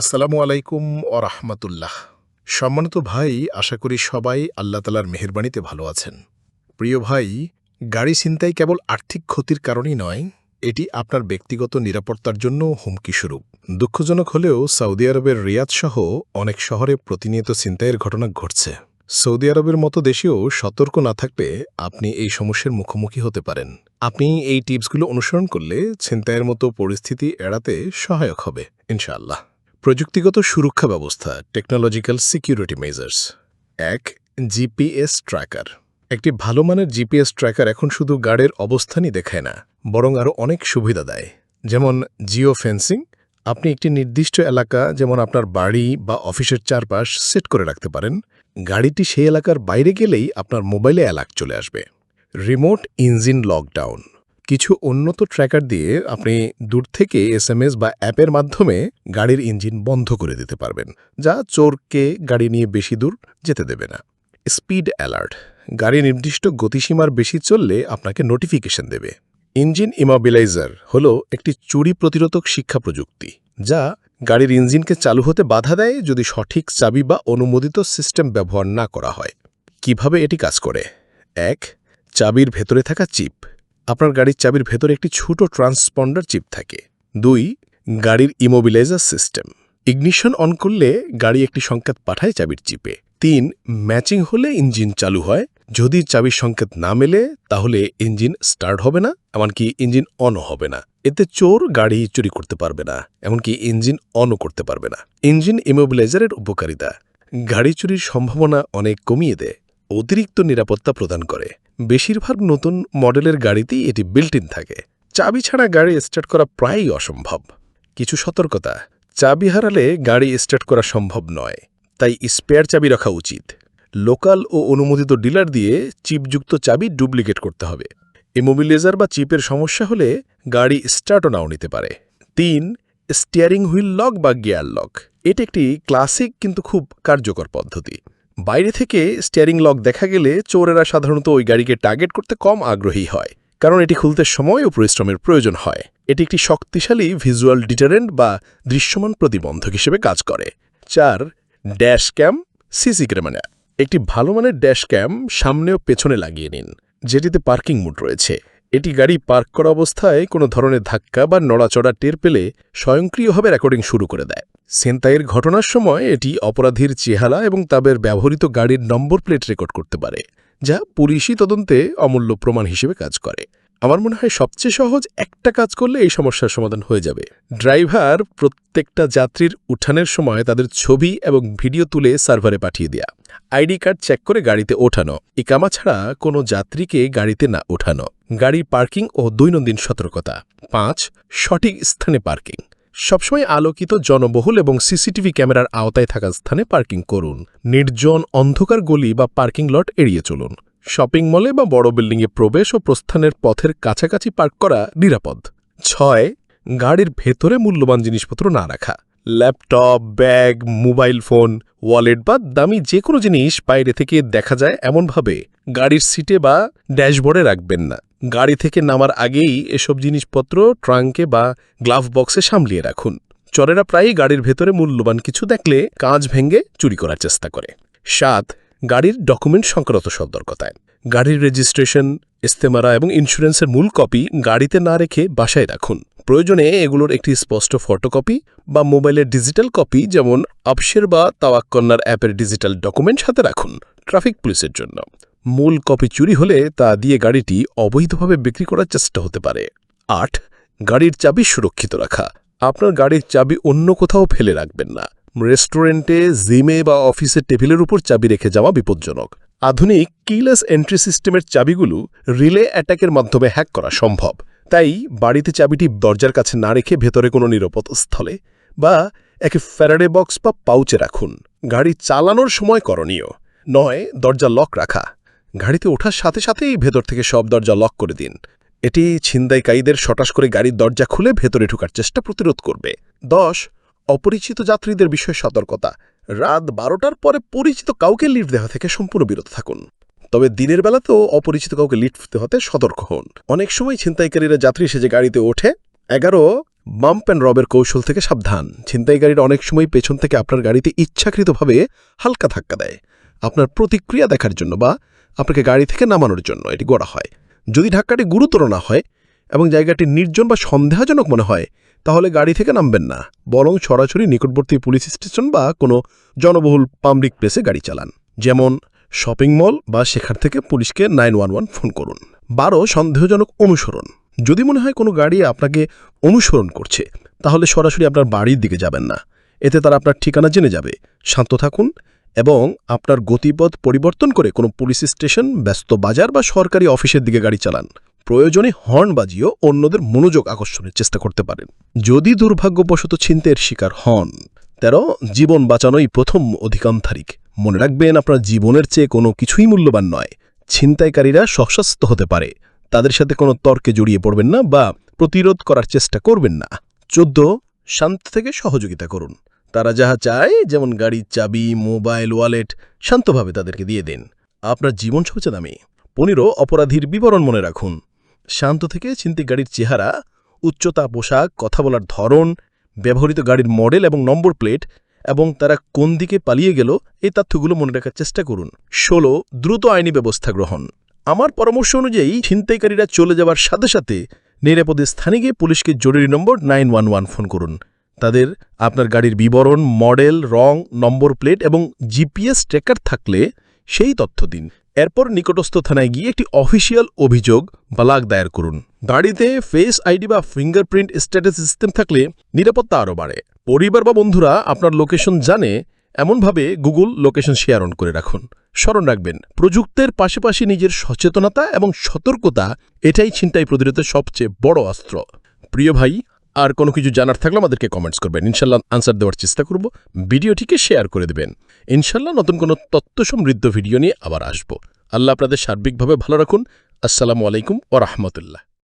আসসালামু আলাইকুম ও রাহমাতুল্লাহ। সম্মানিত ভাই, আশা করি সবাই আল্লাহ তালার মেহেরবাণীতে ভালো আছেন। প্রিয় ভাই, গাড়ি ছিনতাই কেবল আর্থিক ক্ষতির কারণেই নয়, এটি আপনার ব্যক্তিগত নিরাপত্তার জন্য হুমকি স্বরূপ। দুঃখজনক হলেও সৌদি আরবের রিয়াদ সহ অনেক শহরে প্রতিনিয়ত ছিনতাইয়ের ঘটনা ঘটছে। সৌদি আরবের মতো দেশেও সতর্ক না থাকলে আপনি এই সমস্যার মুখোমুখি হতে পারেন। আপনি এই টিপসগুলো অনুসরণ করলে ছিনতাইয়ের মতো পরিস্থিতি এড়াতে সহায়ক হবে, ইনশাআল্লাহ। প্রযুক্তিগত সুরক্ষা ব্যবস্থা টেকনোলজিক্যাল সিকিউরিটি মেজার্স এক জিপিএস ট্র্যাকার একটি ভালো মানের জিপিএস ট্র্যাকার এখন শুধু গাড়ির অবস্থানই দেখায় না, বরং আরও অনেক সুবিধা দেয়। যেমন জিও ফেন্সিং আপনি একটি নির্দিষ্ট এলাকা, যেমন আপনার বাড়ি বা অফিসের চারপাশ, সেট করে রাখতে পারেন। গাড়িটি সেই এলাকার বাইরে গেলেই আপনার মোবাইলে অ্যালার্ট চলে আসবে। Remote engine lockdown. কিছু উন্নত ট্র্যাকার দিয়ে আপনি দূর থেকে এসএমএস বা অ্যাপের মাধ্যমে গাড়ির ইঞ্জিন বন্ধ করে দিতে পারবেন, যা চোরকে গাড়ি নিয়ে বেশি দূর যেতে দেবে না। স্পিড অ্যালার্ট গাড়ি নির্দিষ্ট গতিসীমার বেশি চললে আপনাকে নোটিফিকেশন দেবে। ইঞ্জিন ইমোবিলাইজার হল একটি চুরি প্রতিরোধক শিক্ষা প্রযুক্তি, যা গাড়ির ইঞ্জিনকে চালু হতে বাধা দেয় যদি সঠিক চাবি বা অনুমোদিত সিস্টেম ব্যবহার না করা হয়। কীভাবে এটি কাজ করে? এক, চাবির ভেতরে থাকা চিপ আপনার গাড়ির চাবির ভেতরে একটি ছোট ট্রান্সপন্ডার চিপ থাকে। দুই, গাড়ির ইমোবিলাইজার সিস্টেম ইগনিশন অন করলে গাড়ি একটি সংকেত পাঠায় চাবির চিপে। তিন, ম্যাচিং হলে ইঞ্জিন চালু হয়। যদি চাবির সংকেত না মেলে, তাহলে ইঞ্জিন স্টার্ট হবে না, এমনকি ইঞ্জিন অনও হবে না। এতে চোর গাড়ি চুরি করতে পারবে না, এমনকি ইঞ্জিন অনও করতে পারবে না। ইঞ্জিন ইমোবিলাইজারের উপকারিতা। গাড়ি চুরির সম্ভাবনা অনেক কমিয়ে দেয়। অতিরিক্ত নিরাপত্তা প্রদান করে। বেশিরভাগ নতুন মডেলের গাড়িতেই এটি বিল্ট ইন থাকে। চাবি ছাড়া গাড়ি স্টার্ট করা প্রায়ই অসম্ভব। কিছু সতর্কতা, চাবি হারালে গাড়ি স্টার্ট করা সম্ভব নয়, তাই স্পেয়ার চাবি রাখা উচিত। লোকাল ও অনুমোদিত ডিলার দিয়ে চিপযুক্ত চাবি ডুপ্লিকেট করতে হবে। ইমোবিলাইজার বা চিপের সমস্যা হলে গাড়ি স্টার্টও নাও নিতে পারে। তিন স্টিয়ারিং হুইল লক বা গিয়ার লক এটি একটি ক্লাসিক কিন্তু খুব কার্যকর পদ্ধতি। বাইরে থেকে স্টিয়ারিং লক দেখা গেলে চোরেরা সাধারণত ওই গাড়িকে টার্গেট করতে কম আগ্রহী হয়, কারণ এটি খুলতে সময় ও পরিশ্রমের প্রয়োজন হয়। এটি একটি শক্তিশালী ভিজুয়াল ডিটারেন্ট বা দৃশ্যমান প্রতিবন্ধক হিসেবে কাজ করে। চার, ড্যাশ ক্যাম, সিসি ক্যামেরা। একটি ভালো মানের ড্যাশ ক্যাম সামনে ও পেছনে লাগিয়ে নিন, যেটিতে পার্কিং মুড রয়েছে। এটি গাড়ি পার্ক করা অবস্থায় কোনো ধরনের ধাক্কা বা নড়াচড়া টের পেলে স্বয়ংক্রিয়ভাবে রেকর্ডিং শুরু করে দেয়। সেন্তাইয়ের ঘটনার সময় এটি অপরাধীর চেহারা এবং তাদের ব্যবহৃত গাড়ির নম্বর প্লেট রেকর্ড করতে পারে, যা পুলিশি তদন্তে অমূল্য প্রমাণ হিসেবে কাজ করে। আমার মনে হয় সবচেয়ে সহজ একটা কাজ করলে এই সমস্যার সমাধান হয়ে যাবে। ড্রাইভার প্রত্যেকটা যাত্রীর উঠানের সময় তাদের ছবি এবং ভিডিও তুলে সার্ভারে পাঠিয়ে দেয়া। আইডি কার্ড চেক করে গাড়িতে ওঠানো। ইকামা ছাড়া কোনো যাত্রীকে গাড়িতে না ওঠানো। গাড়ি পার্কিং ও দৈনন্দিন সতর্কতা। পাঁচ, সঠিক স্থানে পার্কিং। সবসময় আলোকিত জনবহুল এবং সিসিটিভি ক্যামেরার আওতায় থাকা স্থানে পার্কিং করুন। নির্জন অন্ধকার গলি বা পার্কিং লট এড়িয়ে চলুন। শপিং মলে বা বড় বিল্ডিংয়ে প্রবেশ ও প্রস্থানের পথের কাছাকাছি পার্ক করা নিরাপদ। ছয়, গাড়ির ভেতরে মূল্যবান জিনিসপত্র না রাখা। Laptop, bag, mobile phone wallet বা দামি যে কোনো জিনিস বাইরে থেকে দেখা যায় এমনভাবে। গাড়ির সিটে বা ড্যাশবোর্ডে রাখবেন না। গাড়ি থেকে নামার আগেই এসব জিনিসপত্র ট্রাঙ্কে বা গ্লাভ বক্সে সামলিয়ে রাখুন। চরেরা প্রায়ই গাড়ির ভেতরে মূল্যবান কিছু দেখলে কাঁচ ভেঙে চুরি করার চেষ্টা করে। সাত, গাড়ির ডকুমেন্ট সংক্রান্ত সতর্কতায়। গাড়ির রেজিস্ট্রেশন, ইস্তেমারা এবং ইন্স্যুরেন্সের মূল কপি গাড়িতে না রেখে বাসায় রাখুন। প্রয়োজনে এগুলোর একটি স্পষ্ট ফটোকপি বা মোবাইলের ডিজিটাল কপি যেমন আপসের বা তাওয়াক্কন্নার অ্যাপের ডিজিটাল ডকুমেন্ট সাথে রাখুন ট্রাফিক পুলিশের জন্য। মূল কপি চুরি হলে তা দিয়ে গাড়িটি অবৈধভাবে বিক্রি করার চেষ্টা হতে পারে। আট, গাড়ির চাবি সুরক্ষিত রাখা। আপনার গাড়ির চাবি অন্য কোথাও ফেলে রাখবেন না। রেস্টুরেন্টে, জিমে বা অফিসের টেবিলের উপর চাবি রেখে যাওয়া বিপজ্জনক। আধুনিক কিলেস এন্ট্রি সিস্টেমের চাবিগুলো রিলে অ্যাটাকের মাধ্যমে হ্যাক করা সম্ভব। তাই বাড়িতে চাবিটি দরজার কাছে না রেখে ভেতরে কোনো নিরাপদ স্থলে বা একে ফ্যারাডে বক্স বা পাউচে রাখুন। গাড়ি চালানোর সময় করণীয়। নয়, দরজা লক রাখা। গাড়িতে ওঠার সাথে সাথেই ভেতর থেকে সব দরজা লক করে দিন। এটি ছিনদাইকারীদের সটাস করে গাড়ির দরজা খুলে ভেতরে ঢোকার চেষ্টা প্রতিরোধ করবে। দশ, অপরিচিত যাত্রীদের বিষয়ে সতর্কতা। রাত বারোটার পরে পরিচিত কাউকে লিফট দেওয়া থেকে সম্পূর্ণ বিরত থাকুন। তবে দিনের বেলাতেও অপরিচিত কাউকে লিফট হতে সতর্ক হন। অনেক সময় ছিনতাইকারীরা যাত্রী সেজে গাড়িতে ওঠে, এগারো বাম্প অ্যান্ড রবের কৌশল থেকে সাবধান। ছিনতাইকারীরা অনেক সময় পেছন থেকে আপনার গাড়িতে ইচ্ছাকৃতভাবে হালকা ধাক্কা দেয়। আপনার প্রতিক্রিয়া দেখার জন্য বা আপনাকে গাড়ি থেকে নামানোর জন্য এটি গড়া হয়। যদি ধাক্কাটি গুরুতর না হয় এবং জায়গাটি নির্জন বা সন্দেহজনক মনে হয়, তাহলে গাড়ি থেকে নামবেন না। বরং সরাসরি নিকটবর্তী পুলিশ স্টেশন বা কোনো জনবহুল পাবলিক প্লেসে গাড়ি চালান। যেমন শপিং মল বা সেখান থেকে পুলিশকে নাইন ওয়ান ওয়ান ফোন করুন। বারো, সন্দেহজনক অনুসরণ। যদি মনে হয় কোনো গাড়ি আপনাকে অনুসরণ করছে, তাহলে সরাসরি আপনার বাড়ির দিকে যাবেন না। এতে তারা আপনার ঠিকানা জেনে যাবে। শান্ত থাকুন এবং আপনার গতিপথ পরিবর্তন করে কোনো পুলিশ স্টেশন, ব্যস্ত বাজার বা সরকারি অফিসের দিকে গাড়ি চালান। প্রয়োজনে হর্ন বাজিয়েও অন্যদের মনোযোগ আকর্ষণের চেষ্টা করতে পারেন। যদি দুর্ভাগ্যবশত ছিনতের শিকার হন, তেরো, জীবন বাঁচানোই প্রথম অধিকান্তারিক মনে রাখবেন, আপনার জীবনের চেয়ে কোনো কিছুই মূল্যবান নয়। ছিনতাইকারীরা সশস্ত্র হতে পারে। তাদের সাথে কোনো তর্কে জড়িয়ে পড়বেন না বা প্রতিরোধ করার চেষ্টা করবেন না। চোদ্দ, শান্ত থেকে সহযোগিতা করুন। তারা যাহা চায়, যেমন গাড়ির চাবি, মোবাইল, ওয়ালেট, শান্তভাবে তাদেরকে দিয়ে দিন। আপনার জীবন সবচেয়ে দামি পনেরো, অপরাধীর বিবরণ মনে রাখুন। শান্ত থেকে চিন্তি গাড়ির চেহারা, উচ্চতা, পোশাক, কথা বলার ধরন, ব্যবহৃত গাড়ির মডেল এবং নম্বর প্লেট এবং তারা কোন দিকে পালিয়ে গেল এই তথ্যগুলো মনে রাখার চেষ্টা করুন। ষোলো, দ্রুত আইনি ব্যবস্থা গ্রহণ। আমার পরামর্শ অনুযায়ী, ছিনতাইকারীরা চলে যাওয়ার সাথে সাথে নিরাপদে স্থানে গিয়ে পুলিশকে জরুরি নম্বর নাইন ফোন করুন। তাদের আপনার গাড়ির বিবরণ, মডেল, রং, নম্বর প্লেট এবং জিপিএস ট্র্যাকার থাকলে সেই তথ্য দিন। এরপর নিকটস্থ থানায় গিয়ে একটি অফিসিয়াল অভিযোগ বালাগ দায়ের করুন। গাড়িতে ফেস আইডি বা ফিঙ্গারপ্রিন্ট স্ট্যাটাস সিস্টেম থাকলে নিরাপত্তা আরও বাড়ে। পরিবার বা বন্ধুরা আপনার লোকেশন জানে, এমনভাবে গুগল লোকেশন শেয়ার অন করে রাখুন। স্মরণ রাখবেন, প্রযুক্তির পাশাপাশি নিজের সচেতনতা এবং সতর্কতা এটাই ছিনতাই প্রতিরোধের সবচেয়ে বড় অস্ত্র। প্রিয় ভাই আর কোনো কিছু জানার থাকলে আমাদেরকে কমেন্টস করবেন। ইনশাল্লাহ আনসার দেওয়ার চেষ্টা করব। ভিডিওটিকে শেয়ার করে দেবেন। ইনশাল্লাহ নতুন কোনো তথ্য সমৃদ্ধ ভিডিও নিয়ে আবার আসব। আল্লাহ আপনাদের সার্বিকভাবে ভালো রাখুন। আসসালামু আলাইকুম ও রহমতুল্লাহ।